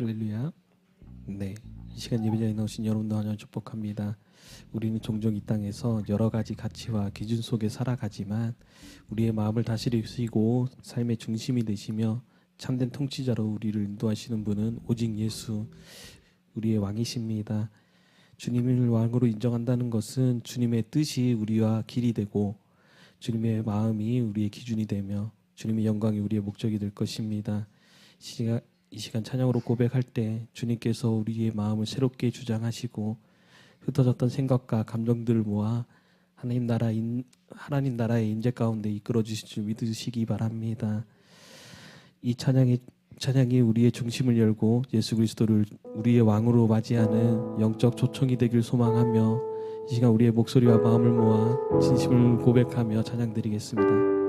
할렐루야. 네. 이 시간 예배자에 나오신 여러분도 환영 축복합니다. 우리는 종종 이 땅에서 여러 가지 가치와 기준 속에 살아가지만 우리의 마음을 다스리시고 삶의 중심이 되시며 참된 통치자로 우리를 인도하시는 분은 오직 예수 우리의 왕이십니다. 주님을 왕으로 인정한다는 것은 주님의 뜻이 우리와 길이 되고 주님의 마음이 우리의 기준이 되며 주님의 영광이 우리의 목적이 될 것입니다. 시간, 이 시간 찬양으로 고백할 때 주님께서 우리의 마음을 새롭게 주장하시고 흩어졌던 생각과 감정들을 모아 하나님 나라 인, 하나님 나라의 인재 가운데 이끌어 주실 줄 믿으시기 바랍니다. 이 찬양이 찬양이 우리의 중심을 열고 예수 그리스도를 우리의 왕으로 맞이하는 영적 초청이 되길 소망하며 이 시간 우리의 목소리와 마음을 모아 진심을 고백하며 찬양 드리겠습니다.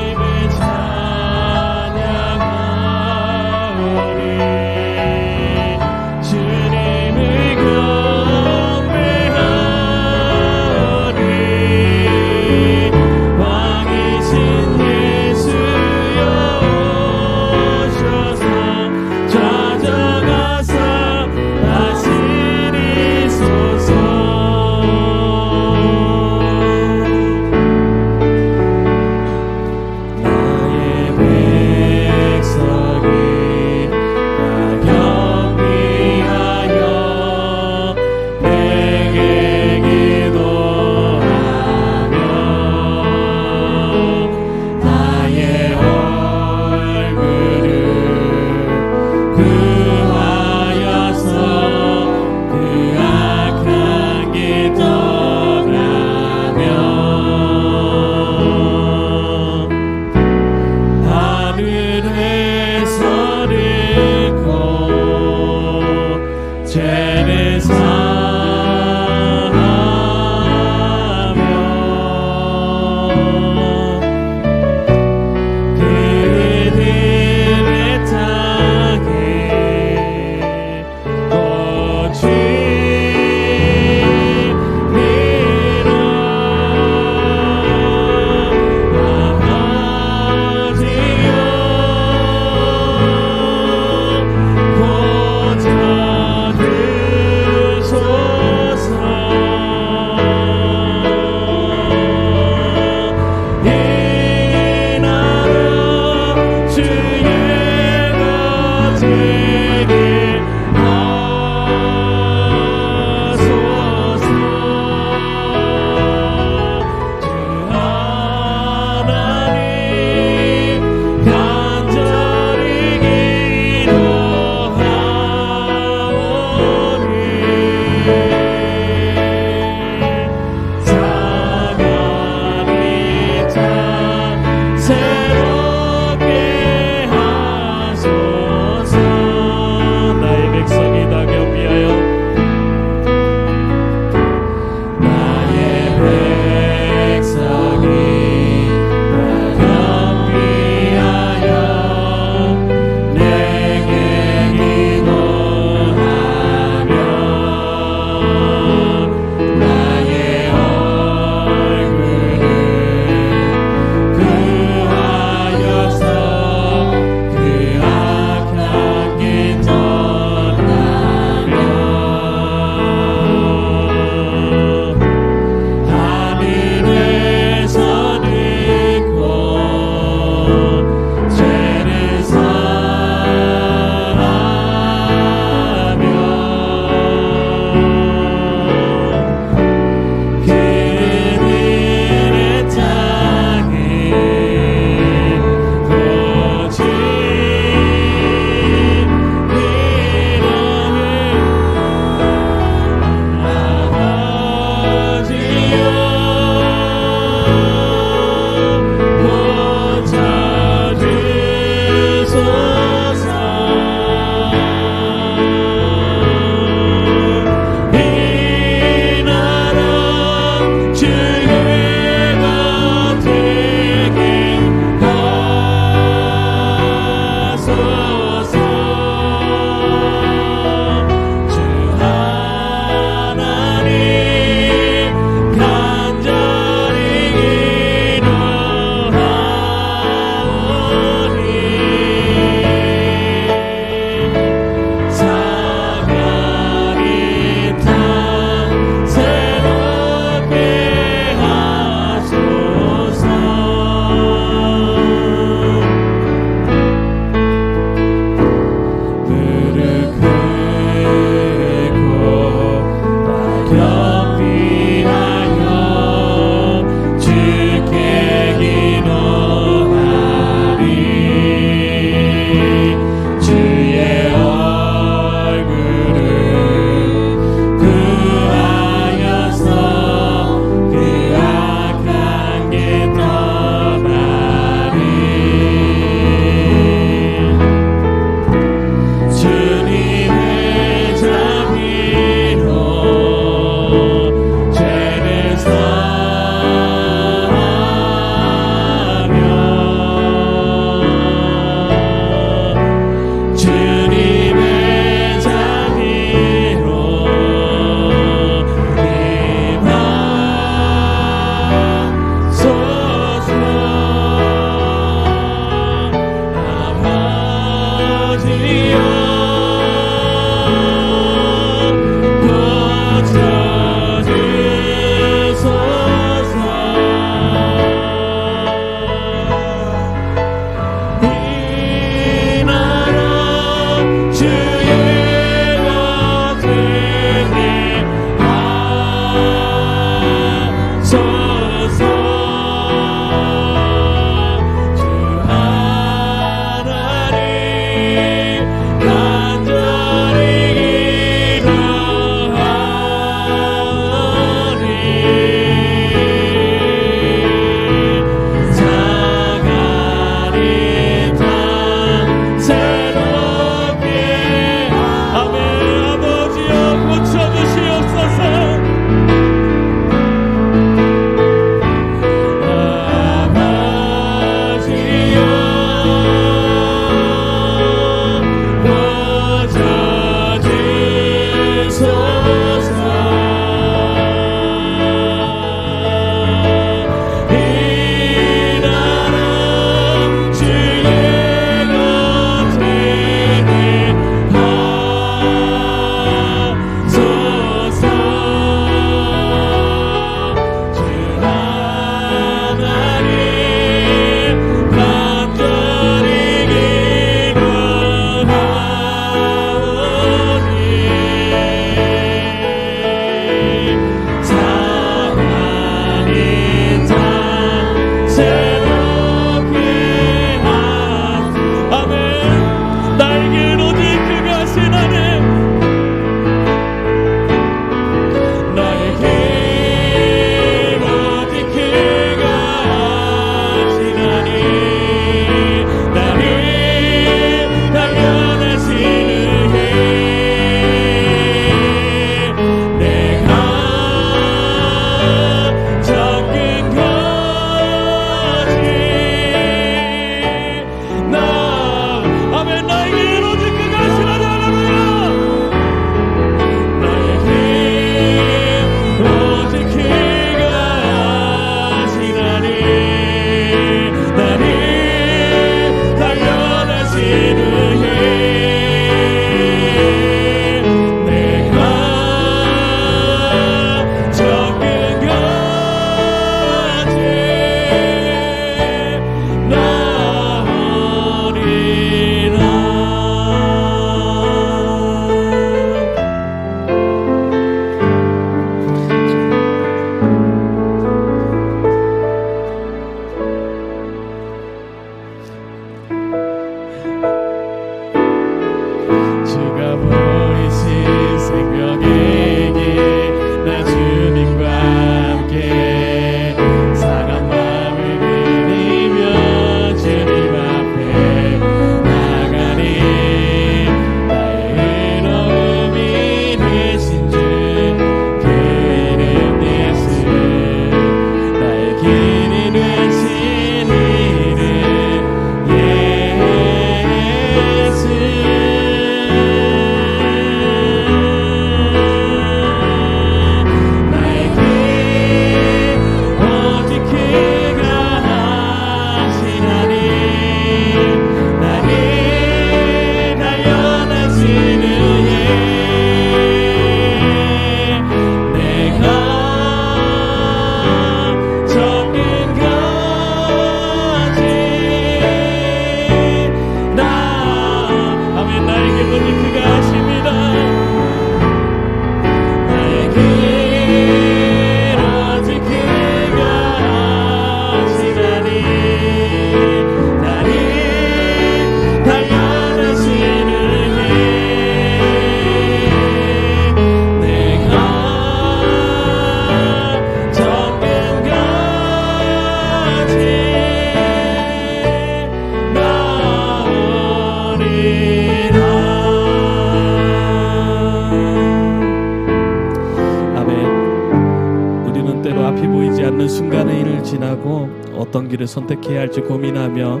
길을 선택해야 할지 고민하며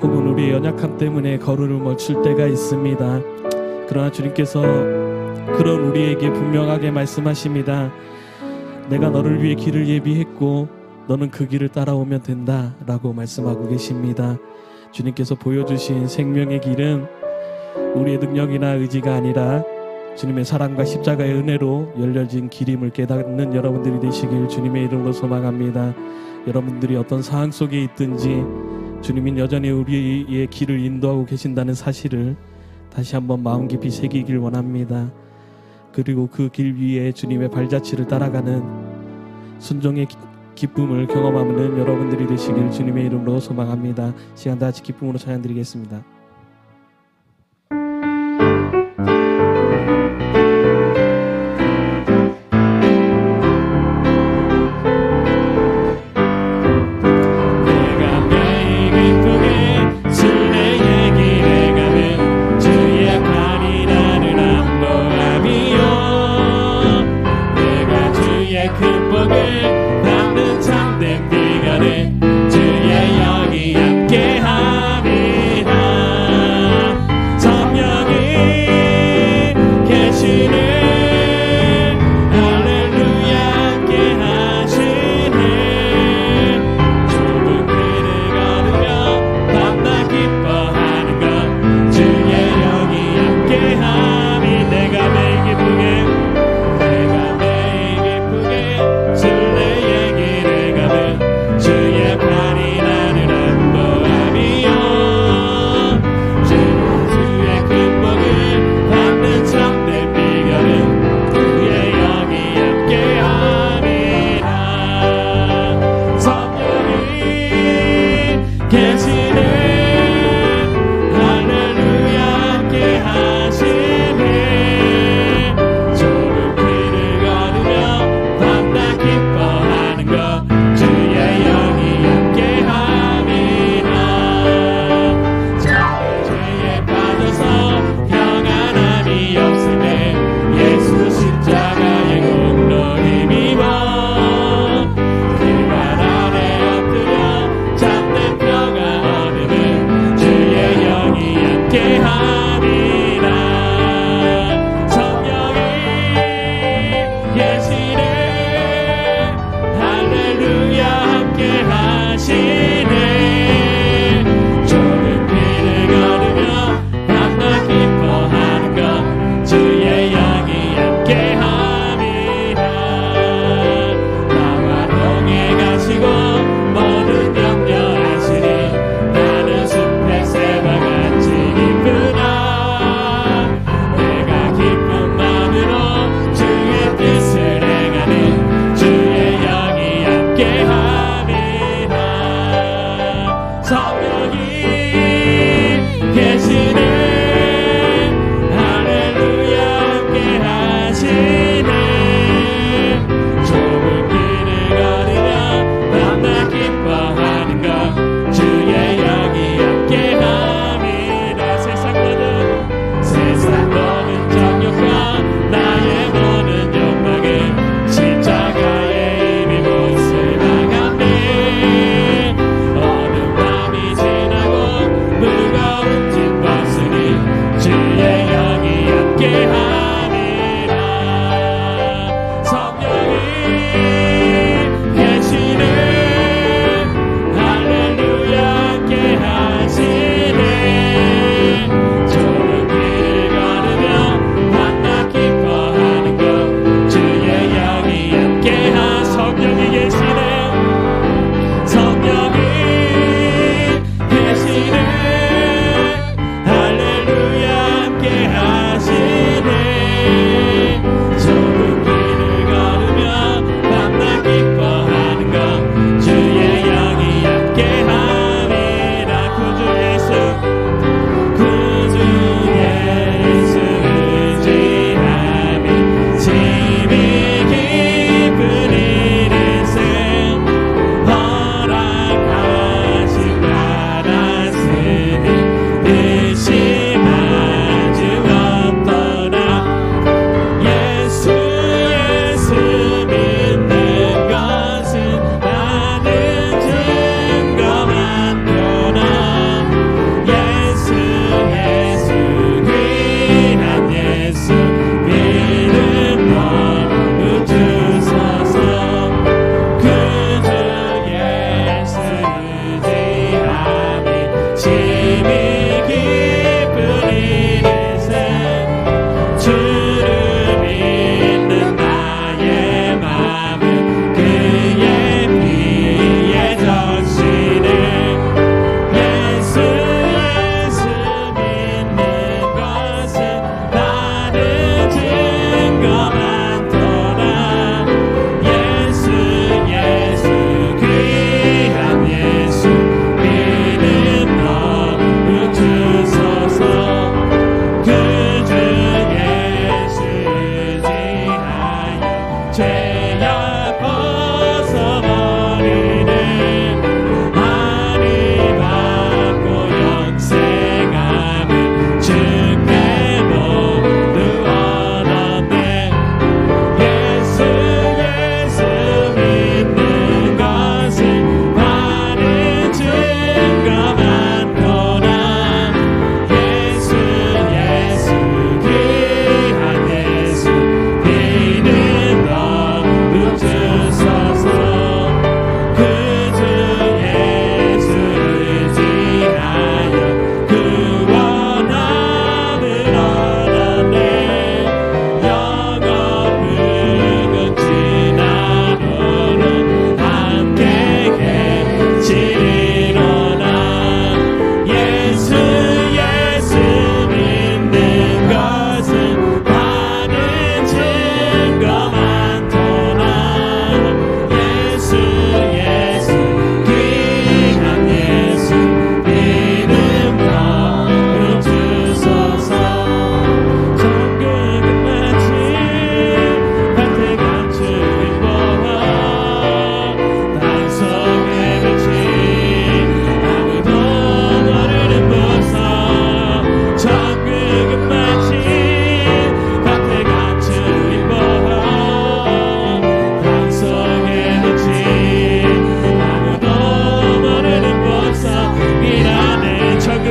혹은 우리의 연약함 때문에 걸음을 멈출 때가 있습니다. 그러나 주님께서 그런 우리에게 분명하게 말씀하십니다. 내가 너를 위해 길을 예비했고 너는 그 길을 따라오면 된다 라고 말씀하고 계십니다. 주님께서 보여주신 생명의 길은 우리의 능력이나 의지가 아니라 주님의 사랑과 십자가의 은혜로 열려진 길임을 깨닫는 여러분들이 되시길 주님의 이름으로 소망합니다. 여러분들이 어떤 상황 속에 있든지 주님은 여전히 우리의 길을 인도하고 계신다는 사실을 다시 한번 마음 깊이 새기길 원합니다. 그리고 그 길 위에 주님의 발자취를 따라가는 순종의 기- 기쁨을 경험하는 여러분들이 되시길 주님의 이름으로 소망합니다. 시간 다 같이 기쁨으로 찬양드리겠습니다.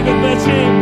Beczek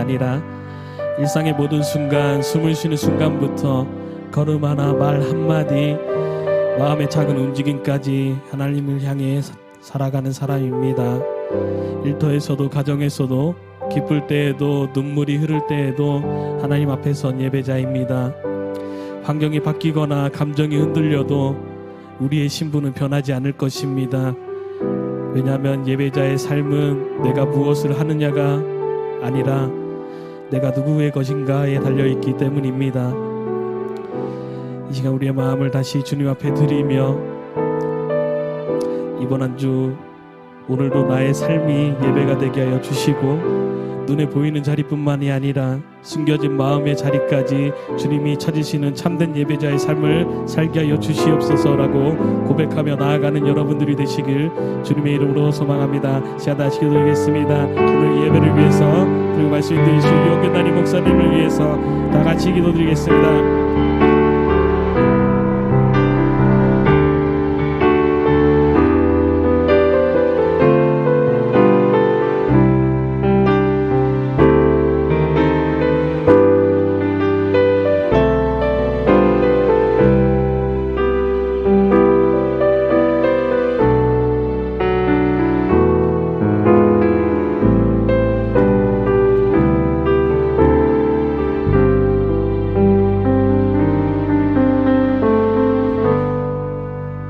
아니라 일상의 모든 순간, 숨을 쉬는 순간부터 걸음 하나, 말 한마디, 마음의 작은 움직임까지 하나님을 향해 사- 살아가는 사람입니다. 일터에서도 가정에서도 기쁠 때에도 눈물이 흐를 때에도 하나님 앞에 선 예배자입니다. 환경이 바뀌거나 감정이 흔들려도 우리의 신분은 변하지 않을 것입니다. 왜냐하면 예배자의 삶은 내가 무엇을 하느냐가 아니라 내가 누구의 것인가에 달려 있기 때문입니다. 이 시간 우리의 마음을 다시 주님 앞에 드리며 이번 한 주 오늘도 나의 삶이 예배가 되게 하여 주시고 눈에 보이는 자리뿐만이 아니라 숨겨진 마음의 자리까지 주님이 찾으시는 참된 예배자의 삶을 살게 하여 주시옵소서라고 고백하며 나아가는 여러분들이 되시길 주님의 이름으로 소망합니다. 시간 다시 기도드리겠습니다. 오늘 예배를 위해서 그리고 말씀 들으신 유영근 담임 목사님을 위해서 다 같이 기도드리겠습니다.